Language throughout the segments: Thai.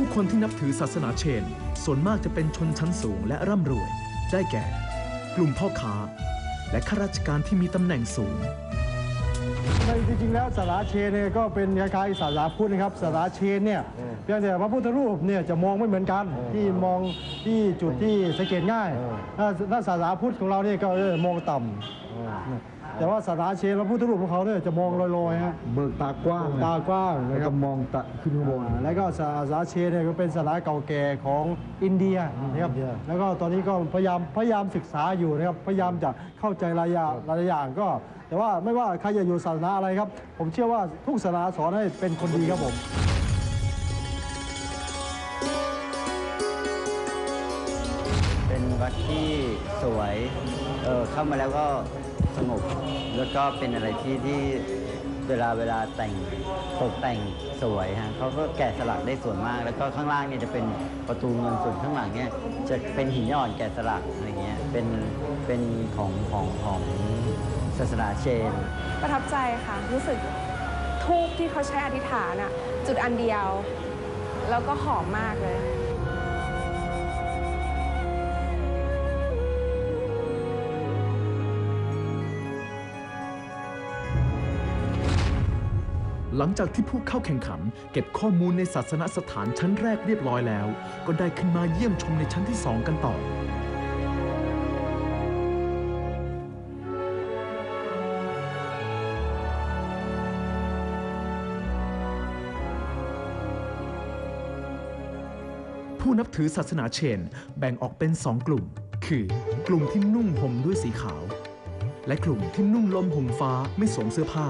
ผู้คนที่นับถือศาสนาเชน ส่วนมากจะเป็นชนชั้นสูงและร่ำรวย ได้แก่ กลุ่มพ่อค้า และข้าราชการที่มีตำแหน่งสูง ในจริงๆแล้วศาสนาเชนเนี่ยก็เป็นคล้ายๆศาสนาพุทธนะครับศาสนาเชนเนี่ยเพียงแต่พระพุทธรูปเนี่ยจะมองไม่เหมือนกันที่มองที่จุดที่สังเกตง่ายถ้าถ้าศาสนาพุทธของเราเนี่ยก็เออมองต่ำ แต่ว่าศาสนาเชนพระพุทธรูปของเขาเนี่ยจะมองลอยๆฮะเบิกตากว้างตากว้างแล้วนะคก็รับมองตะขึ้นข้างบน อ่าแล้วก็ศาสนาเชนเนี่ยก็เป็นศาสนาเก่าแก่ของอินเดียนะครับอินเดีย แล้วก็ตอนนี้ก็พยายามพยายามศึกษาอยู่นะครับพยายามจะเข้าใจรายอย่างรายอย่างก็ แต่ว่าไม่ว่าใครจะอยู่ศาสนาอะไรครับ ผมเชื่อว่าทุกศาสนาสอนให้เป็นคนดีครับผม เป็นวัดที่สวย เออเข้ามาแล้วก็ สงบ แล้วก็เป็นอะไรที่ที่เวลาเวลาแต่งตกแต่งสวยฮะเขาก็แกะสลักได้สวยมาก แล้วก็ข้างล่างเนี่ยจะเป็นประตูเงินส่วนข้างหลังเนี่ยจะเป็นหินอ่อนแกะสลักอะไรเงี้ยเป็นเป็นของของของศาสนาเชน ประทับใจค่ะ รู้สึกทูบที่เขาใช้อธิษฐานอะจุดอันเดียว แล้วก็หอมมากเลย หลังจากที่ผู้เข้าแข่งขัน เก็บข้อมูลในศาสนสถานชั้นแรกเรียบร้อยแล้ว ก็ได้ขึ้นมาเยี่ยมชมในชั้นที่ 2 กันต่อ ผู้นับถือศาสนาเชนแบ่งออกเป็นสองกลุ่ม คือกลุ่มที่นุ่งห่มด้วยสีขาว และกลุ่มที่นุ่งลมห่มฟ้าไม่สวมเสื้อผ้า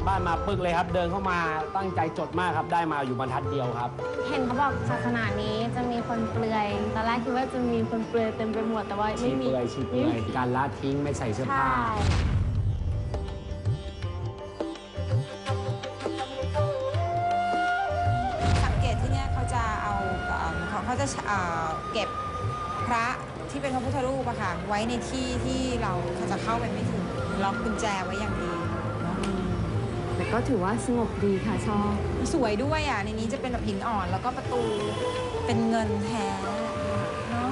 การบ้านมาปึกเลยครับ เดินเข้ามาตั้งใจจดมากครับ ได้มาอยู่บรรทัดเดียวครับ เห็นเขาบอกศาสนานี้จะมีคนเปลือย ตอนแรกคิดว่าจะมีคนเปลือยเต็มไปหมดแต่ว่าชีไม่มี เปลือยชีเปลือยการละทิ้งไม่ใส่เสื้อผ้า ใช่ สังเกตที่เนี่ยเขาจะเอาเอ่อเขาเขาจะเอ่อเก็บพระที่เป็นพระพุทธรูปอะค่ะไว้ในที่ที่เราเขาจะเข้าไปไม่ถึงล็อกกุญแจไว้อย่างดีเนอะแต่ ก็ถือว่าสงบดีค่ะชอบ สวยด้วยอะ ในนี้จะเป็นแบบหินอ่อนแล้วก็ประตูเป็นเงินแท้เนาะ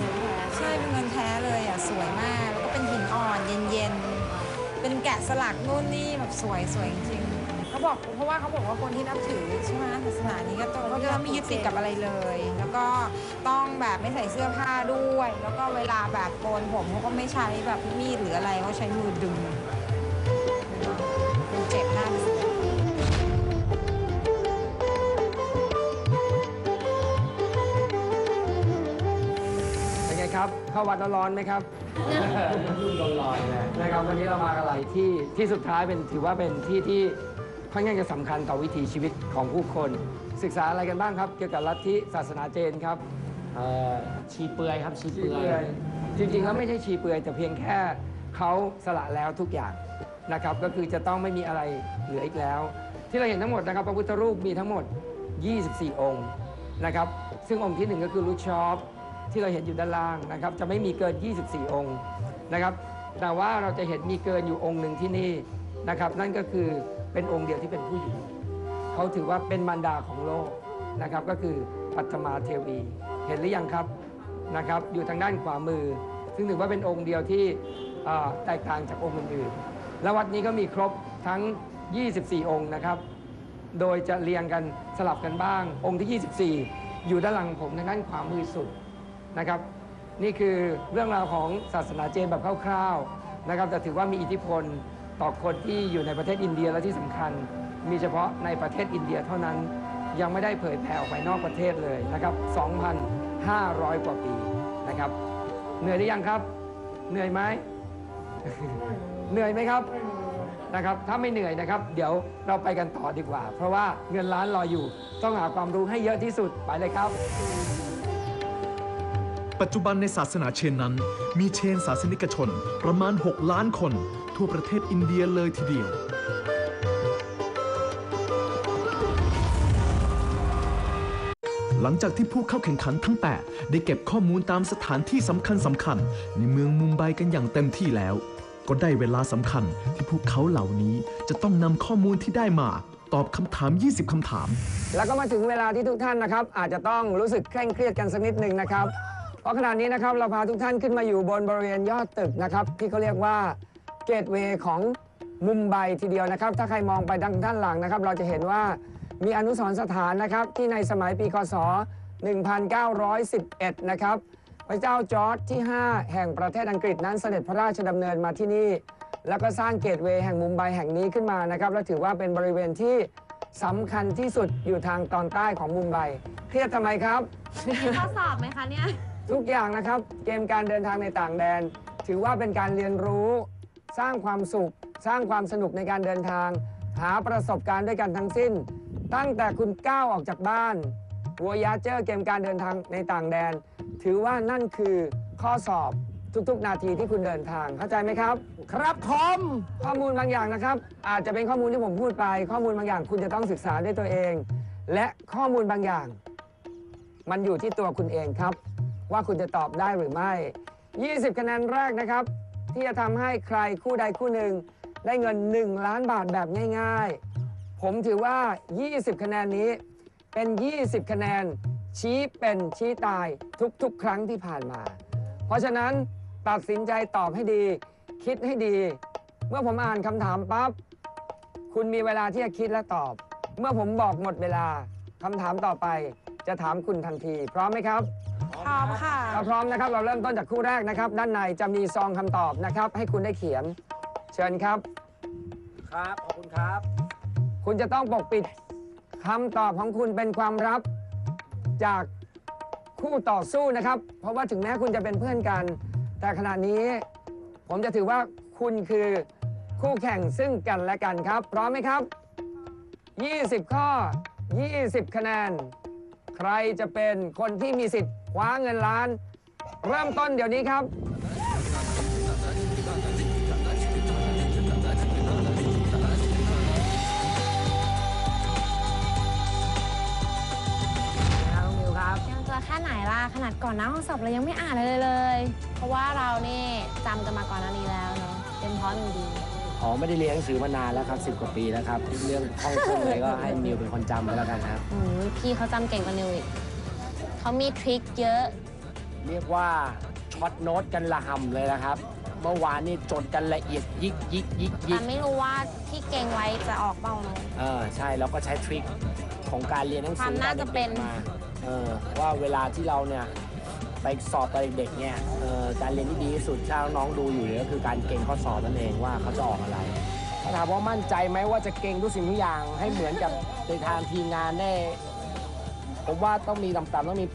ใช่เป็นเงินแท้เลยอะสวยมาก แล้วก็เป็นหินอ่อนเย็นๆ เป็นแกะสลักนู่นนี่แบบสวยสวยจริงๆเขาบอกเพราะว่าเขาบอกว่าคนที่นับถือใช่ไหมศาสนานี้ก็ต้องเขาจะไม่ยึดติดกับอะไรเลย แล้วก็ต้องแบบไม่ใส่เสื้อผ้าด้วย แล้วก็เวลาแบบโกนผมเขาก็ไม่ใช้แบบมีดหรืออะไรเขาใช้มือดึง เข้าวัดแล้วร้อนไหมครับรุ่นร้อนๆเลยนะครับวันนี้เรามาอะไรที่ที่สุดท้ายเป็นถือว่าเป็นที่ที่ค่อนข้างจะสำคัญต่อวิถีชีวิตของผู้คน ศึกษาอะไรกันบ้างครับ เกี่ยวกับลัทธิศาสนาเจนครับชีเปลือยครับชีชีเปลืเปลืออยยจริงๆแล้วไม่ใช่ชีเปลือย แต่เพียงแค่เขาสละแล้วทุกอย่างนะครับ ก็คือจะต้องไม่มีอะไรเหลืออีกแล้ว ที่เราเห็นทั้งหมดนะครับพระพุทธรูปมีทั้งหมด 24 องค์นะครับ ซึ่งองค์ที่หนึ่งก็คือลูกชอป ที่เราเห็นอยู่ด้านล่างนะครับ จะไม่มีเกิน 24 องค์นะครับ แต่ว่าเราจะเห็นมีเกินอยู่องค์หนึ่งที่นี่นะครับ นั่นก็คือเป็นองค์เดียวที่เป็นผู้หญิงเขาถือว่าเป็นมารดาของโลกนะครับ ก็คือปัทมาเทวี เห็นหรือยังครับนะครับ อยู่ทางด้านขวามือ ซึ่งถือว่าเป็นองค์เดียวที่แตกต่างจากองค์อื่นๆและวัดนี้ก็มีครบทั้ง 24 องค์นะครับ โดยจะเรียงกันสลับกันบ้าง องค์ที่ 24 อยู่ด้านหลังผมทางด้านขวามือสุด นะครับ นี่คือเรื่องราวของศาสนาเจนแบบคร่าวๆนะครับแต่ถือว่ามีอิทธิพลต่อคนที่อยู่ในประเทศอินเดียและที่สำคัญ มีเฉพาะในประเทศอินเดียเท่านั้นยังไม่ได้เผยแผ่ออกไปนอกประเทศเลยนะครับ 2,500 กว่าปีนะครับ เหนื่อยหรือยังครับ เหนื่อยไหม เหนื่อยไหมครับนะครับ ถ้าไม่เหนื่อยนะครับ เดี๋ยวเราไปกันต่อดีกว่า เพราะว่าเงินล้านรออยู่ ต้องหาความรู้ให้เยอะที่สุด ไปเลยครับ ปัจจุบันในศาสนาเชนนั้น มีเชนศาสนิกชนประมาณ 6 ล้านคน ทั่วประเทศอินเดียเลยทีเดียว หลังจากที่ผู้เข้าแข่งขันทั้ง 8 ได้เก็บข้อมูลตามสถานที่สำคัญสำคัญในเมืองมุมไบกันอย่างเต็มที่แล้ว ก็ได้เวลาสำคัญที่พวกเขาเหล่านี้จะต้องนำข้อมูลที่ได้มาตอบคำถาม 20 คำถาม แล้วก็มาถึงเวลาที่ทุกท่านนะครับ อาจจะต้องรู้สึกเคร่งเครียดกันสักนิดหนึ่งนะครับ เพราะขณะนี้นะครับเราพาทุกท่านขึ้นมาอยู่บนบริเวณยอดตึกนะครับ ที่เขาเรียกว่าเกตเวย์ของมุมไบทีเดียวนะครับ ถ้าใครมองไปด้านด้านหลังนะครับ เราจะเห็นว่ามีอนุสรณ์สถานนะครับ ที่ในสมัยปีคศ 1911 นะครับ พระเจ้าจอร์จที่ 5 แห่งประเทศอังกฤษนั้นเสด็จพระราชดำเนินมาที่นี่ แล้วก็สร้างเกตเวย์แห่งมุมไบแห่งนี้ขึ้นมานะครับ และถือว่าเป็นบริเวณที่สำคัญที่สุดอยู่ทางตอนใต้ของมุมไบเครียดทำไมครับข้อสอบไหมคะเนี่ย ทุกอย่างนะครับ เกมการเดินทางในต่างแดน ถือว่าเป็นการเรียนรู้ สร้างความสุข สร้างความสนุกในการเดินทาง หาประสบการณ์ด้วยกันทั้งสิ้น ตั้งแต่คุณก้าวออกจากบ้านวัวยาเจอร์เกมการเดินทางในต่างแดน ถือว่านั่นคือข้อสอบทุกๆ นาทีที่คุณเดินทางเข้าใจไหมครับ ครับผมข้อมูลบางอย่างนะครับ อาจจะเป็นข้อมูลที่ผมพูดไป ข้อมูลบางอย่างคุณจะต้องศึกษาด้วยตัวเอง และข้อมูลบางอย่าง มันอยู่ที่ตัวคุณเองครับ ว่าคุณจะตอบได้หรือไม่ 20 คะแนนแรกนะครับ ที่จะทำให้ใครคู่ใดคู่หนึ่ง ได้เงิน 1 ล้านบาทแบบง่าย ๆ ผมถือว่า 20 คะแนนนี้เป็น 20 คะแนน ชี้เป็นชี้ตายทุกๆ ครั้งที่ผ่านมา เพราะฉะนั้นตัดสินใจตอบให้ดี คิดให้ดี เมื่อผมอ่านคำถามปั๊บคุณมีเวลาที่จะคิดและตอบ เมื่อผมบอกหมดเวลาคำถามต่อไปจะถามคุณทันที พร้อมไหมครับ พร้อมค่ะถ้าพร้อมนะครับเราเริ่มต้นจากคู่แรกนะครับ ด้านในจะมีซองคำตอบนะครับ ให้คุณได้เขียน เชิญครับ ครับ ขอบคุณครับ คุณจะต้องปกปิดคำตอบของคุณเป็นความลับจากคู่ต่อสู้นะครับ เพราะว่าถึงแม้คุณจะเป็นเพื่อนกัน แต่ขณะนี้ ผมจะถือว่าคุณคือคู่แข่งซึ่งกันและกันครับ พร้อมไหมครับ 20 ข้อ 20 คะแนน ใครจะเป็นคนที่มีสิทธิ์ค ว้าเงินล้าน เริ่มต้นเดี๋ยวนี้ครับครับน้องมิวครับ ยังเจอแค่ไหนล่ะ ขนาดก่อนหน้าห้องสอบเรายังไม่อ่านเลยเลย เพราะว่าเรานี่จำกันมาก่อนหน้านี้แล้วเนาะเป็นเพราะมันดี อ๋อไม่ได้เรียนหนังสือมานานแล้วครับสิบกว่าปีแล้วครับ เรื่องท่องท่องเลยก็ให้มิวเป็นคนจำไปแล้วกันครับ อืมพี่เขาจำเก่งกว่านิวอีก เขามีทริคเยอะ เรียกว่าช็อตโน้ตกันละห่ำเลยนะครับ เมื่อวานนี่จดกันละเอียดยิกยิกยิกยิแต่กไม่รู้ว่าที่เก่งไว้จะออกเปล่าเนอะ เออใช่แล้วก็ใช้ทริคของการเรียนหนังสืความน่าจะเป็นมาเออว่าเวลาที่เราเนี่ยไปสอบตอนเด็กๆเนี่ยเออการเรียนที่ดีที่สุดถ้าน้องๆดูอยู่เนี่ยก็คือการเก่งข้อสอบนั่นเองว่าเขาจะออกอะไรถ้าถามว่ามั่นใจไหมว่าจะเก่งทุกสิ่งทุกอย่างให้เหมือนกับในทางทีมงานได้ ผมว่าต้องมีต่ำๆต้องมี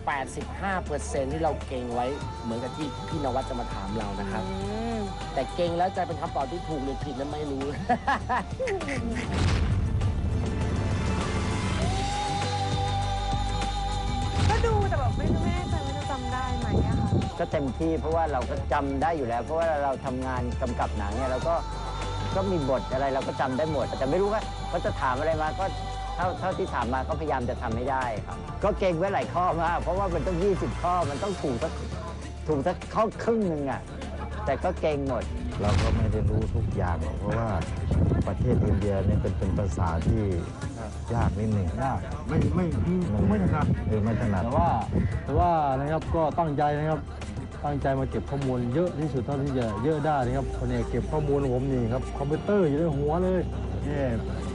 85%ที่เราเก่งไว้เหมือนกับที่พี่นวัดจะมาถามเรานะครับ อืมแต่เก่งแล้วจะเป็นคำตอบที่ถูกหรือผิดนั้นไม่รู้ ก็ดูแต่แบบไม่แน่ใจว่าจะจำได้ไหมอะค่ะ ก็เต็มที่เพราะว่าเราก็จำได้อยู่แล้ว เพราะว่าเราทำงานกำกับหนังเนี่ยเราก็ก็มีบทอะไรเราก็จำได้หมดแต่ไม่รู้ว่าเขาจะถามอะไรมาก็ เท่าเท่าที่ถามมาก็พยายามจะทำให้ได้ครับ ก็เก่งไว้หลายข้อมากเพราะว่ามันต้อง 20 ข้อมันต้องถูกสักถูกสักข้อครึ่งหนึ่งอะแต่ก็เก่งหมด เราก็ไม่ได้รู้ทุกอย่างหรอกเพราะว่าประเทศอินเดียเนี่ยเป็นเป็นภาษาที่ยากนิดหนึ่งยากไม่ไม่ไม่ไม่ถนัดเออไม่ถนัดแต่ว่าแต่ว่านะครับก็ตั้งใจนะครับตั้งใจมาเก็บข้อมูลเยอะที่สุดเท่าที่จะเยอะได้นะครับคนเนี่ยเก็บข้อมูลของผมนี่ครับคอมพิวเตอร์อยู่ในหัวเลย เนี่ย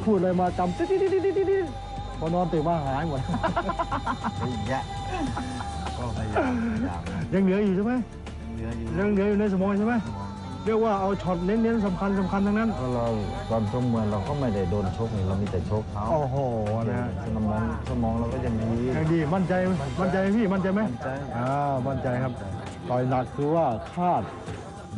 พูดอะไรมาจำติ๊ดติ๊ดติ๊ดติ๊ดติ๊ดติ๊ดพอนอนตื่นมาหายหมดเยอะก็พยายามพยายามนะยังเหลืออยู่ใช่ไหมเหลืออยู่ยังเหลืออยู่ในสมองใช่ไหมเรียกว่าเอาช็อตเน้นๆสำคัญสำคัญทั้งนั้นเพราะเราตอนชกมวยเราก็ไม่ได้โดนชกนี่เรามีแต่ชกเขาโอ้โหนะฮะสมองสมองเราก็ยังดียังดีมั่นใจมั่นใจไหมพี่มั่นใจไหมมั่นใจ อ่ามั่นใจครับต่อยหนักคือว่าคาด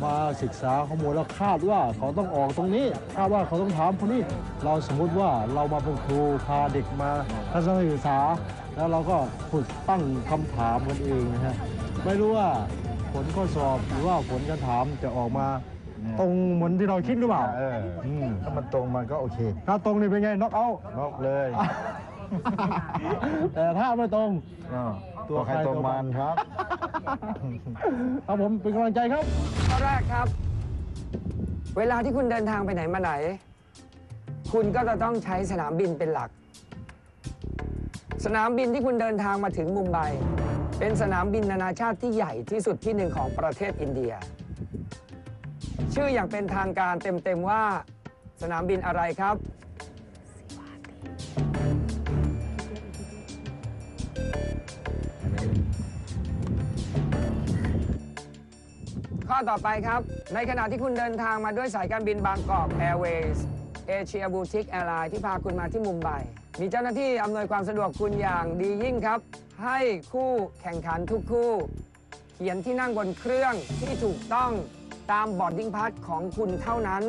มาศึกษาข้อมูลแล้วคาดว่าเขาต้องออกตรงนี้คาดว่าเขาต้องถามคนนี้เราสมมุติว่าเรามาเป็นครูพาเด็กมาทัศนศึกษา แล้วเราก็ฝึกตั้งคำถามกันเองนะฮะไม่รู้ว่าผลข้อสอบหรือว่าผลการถามจะออกมาตรงเหมือนที่เราคิดหรือเปล่าเอออถ้ามันตรงมันก็โอเค ถ้าตรงนี่เป็นไงน็อกเอานอกเลย แต่ถ้าไม่ตรงอ้าว ตัวใครตัวมันครับครับผมเป็นกำลังใจครับข้อแรกครับ เวลาที่คุณเดินทางไปไหนมาไหน คุณก็จะต้องใช้สนามบินเป็นหลัก สนามบินที่คุณเดินทางมาถึงมุมไบเป็นสนามบินนานาชาติที่ใหญ่ที่สุดที่หนึ่งของประเทศอินเดีย ชื่ออย่างเป็นทางการเต็มๆว่า สนามบินอะไรครับ ข้อต่อไปครับ ในขณะที่คุณเดินทางมาด้วยสายการบินบางกอกแอร์เวย์สเอเชียบูติกแอร์ไลน์ที่พาคุณมาที่มุมไบ มีเจ้าหน้าที่อำนวยความสะดวกคุณอย่างดียิ่งครับ ให้คู่แข่งขันทุกคู่ เขียนที่นั่งบนเครื่องที่ถูกต้องตามบอร์ดดิ้งพาสของคุณเท่านั้น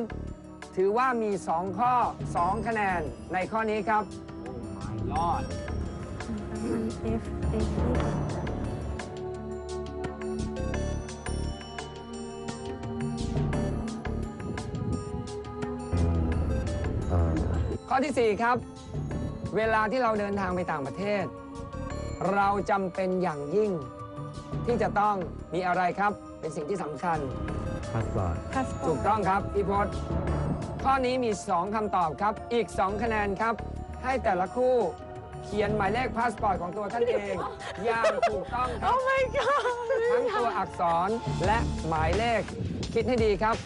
ถือว่ามี 2 ข้อ 2 คะแนนในข้อนี้ครับรอด ข้อที่ 4 ครับ เวลาที่เราเดินทางไปต่างประเทศ เราจำเป็นอย่างยิ่ง ที่จะต้องมีอะไรครับ เป็นสิ่งที่สำคัญ พาสปอร์ตถูกต้องครับพี่พศข้อนี้มี 2คำตอบครับ อีก 2 คะแนนครับ ให้แต่ละคู่เขียนหมายเลขพาสปอร์ตของตัวท่านเอง อย่างถูกต้องครับทั้งตัวอักษรและหมายเลขคิดให้ดีครับ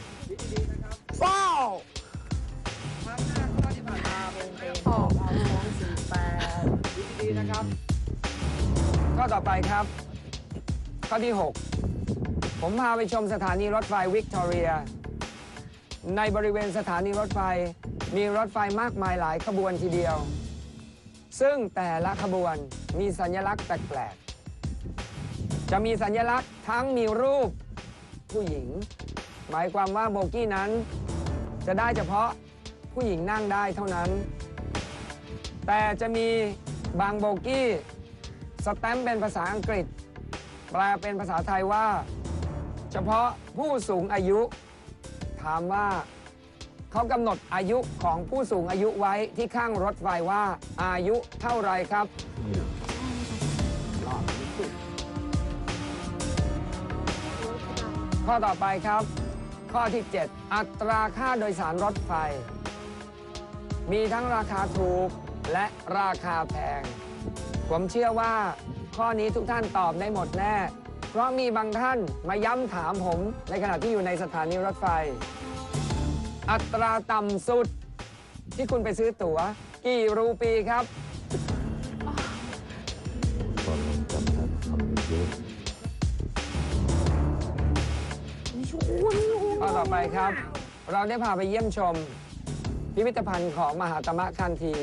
นะครับ ข้อต่อไปครับ ข้อที่ 6 ผมพาไปชมสถานีรถไฟวิกตอเรีย ในบริเวณสถานีรถไฟมีรถไฟมากมายหลายขบวนทีเดียว ซึ่งแต่ละขบวนมีสัญลักษณ์แปลกๆ จะมีสัญลักษณ์ทั้งมีรูปผู้หญิง หมายความว่าโบกี้นั้น จะได้เฉพาะผู้หญิงนั่งได้เท่านั้น แต่จะมี บางโบกี้สแตมป์เป็นภาษาอังกฤษ แปลเป็นภาษาไทยว่า เฉพาะผู้สูงอายุ ถามว่าเขากำหนดอายุของผู้สูงอายุไว้ที่ข้างรถไฟว่าอายุเท่าไรครับ ข้อต่อไปครับ ข้อที่ 7 อัตราค่าโดยสารรถไฟ มีทั้งราคาถูก และราคาแพง ผมเชื่อว่าข้อนี้ทุกท่านตอบได้หมดแน่ เพราะมีบางท่านมาย้ำถามผมในขณะที่อยู่ในสถานีรถไฟ อัตราต่ำสุด ที่คุณไปซื้อตั๋ว กี่รูปีครับ ตอนลงจำได้ทำเยอะข้อต่อไปครับ เราได้พาไปเยี่ยมชม พิพิธภัณฑ์ของมหาตมะคันธี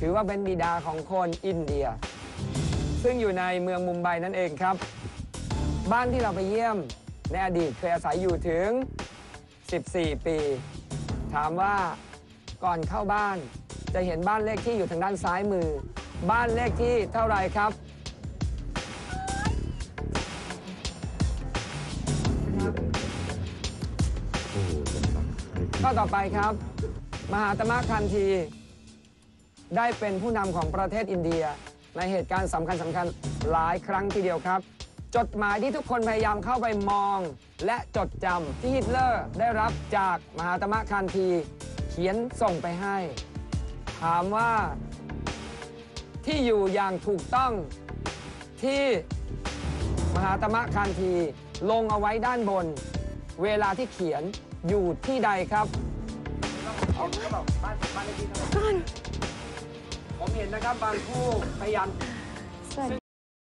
ถือว่าเป็นบิดาของคนอินเดีย ซึ่งอยู่ในเมืองมุมไบนั่นเองครับ บ้านที่เราไปเยี่ยมในอดีตเคยอาศัยอยู่ถึง 14 ปี ถามว่าก่อนเข้าบ้านจะเห็นบ้านเลขที่อยู่ทางด้านซ้ายมือ บ้านเลขที่เท่าไรครับข้อต่อไปครับ มหาตมะคันธี ได้เป็นผู้นำของประเทศอินเดีย ในเหตุการณ์สำคัญสำคัญหลายครั้งทีเดียวครับ จดหมายที่ทุกคนพยายามเข้าไปมอง และจดจำที่ฮิตเลอร์ได้รับจากมหาตมะคันธีเขียนส่งไปให้ ถามว่า ที่อยู่อย่างถูกต้องที่มหาตมะคันธีลงเอาไว้ด้านบน เวลาที่เขียนอยู่ที่ใดครับผม เห็นนะครับบางคู่พยายาม